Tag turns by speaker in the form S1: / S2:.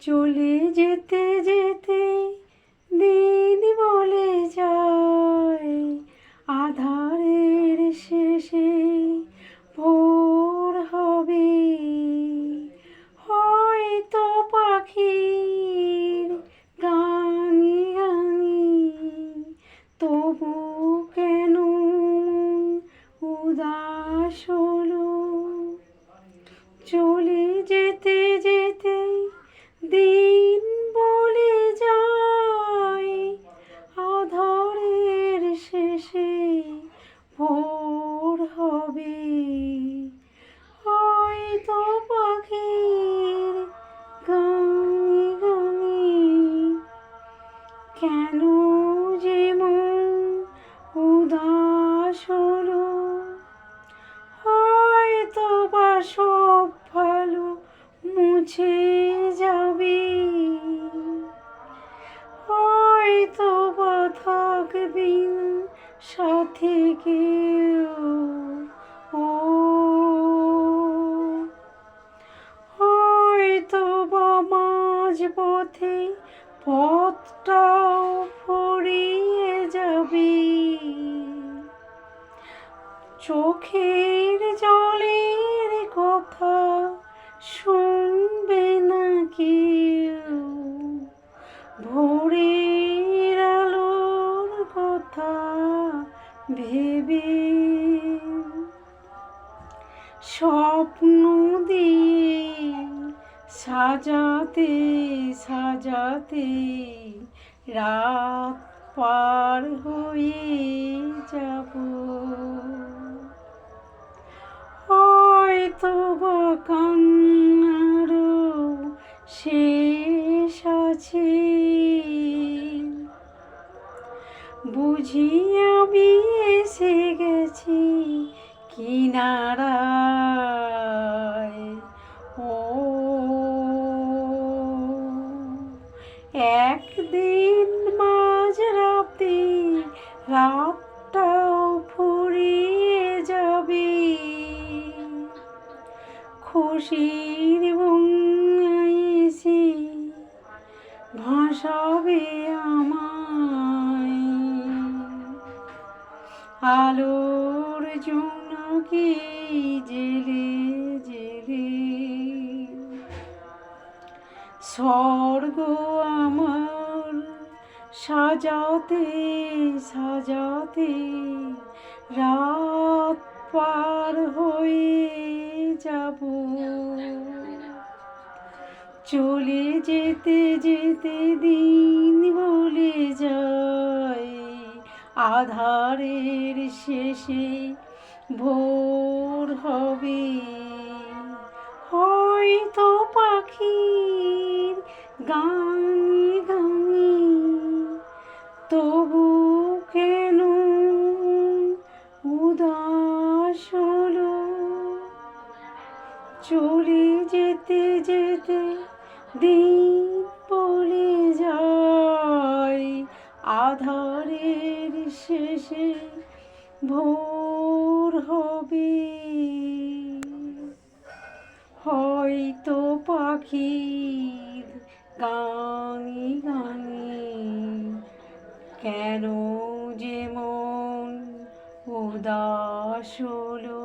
S1: চলে যেতে যেতে দিন বলে যায় আধারের শেষে ভোর হবে হয়তো পাখির গানি গানি তবু কেন উদাস হলো চলে যেতে যেতে দিন বলে যায় আধারের শেষে ভোর হবে। হয়তো পাখির গানে গানে কেন সাথে ও। হয়তো বা মাঝ পথে পথটাও ফুরিয়ে যাবে। চোখের জলের কথা শুনবে ভেবে স্বপ্ন দিয়ে সাজাতে সাজাতে রাত পার হয়ে যাব। হয়তো বা কান্নারও শেষ আছে। বুঝি আমি এসে গেছি কিনারায়। ও, একদিন মাঝরাতে রাতটাও ফুরিয়ে যাবে। খুশির এসে ভাসাবে আমায় আলোর জোনাকি জেলে জেলে? স্বর্গ আমার সাজাতে সাজাতে রাত পার হয়ে যাব। চলে যেতে যেতে দিন বলে যায়। আধারের শেষে ভোর হবে। হয়তো পাখির গানি গানি, তবু কেন উদাস হলো? চলে যেতে যেতে দিন শেষে ভোর হবে। হয়তো পাখির গানি গানি কেন যে মন উদাস হলো।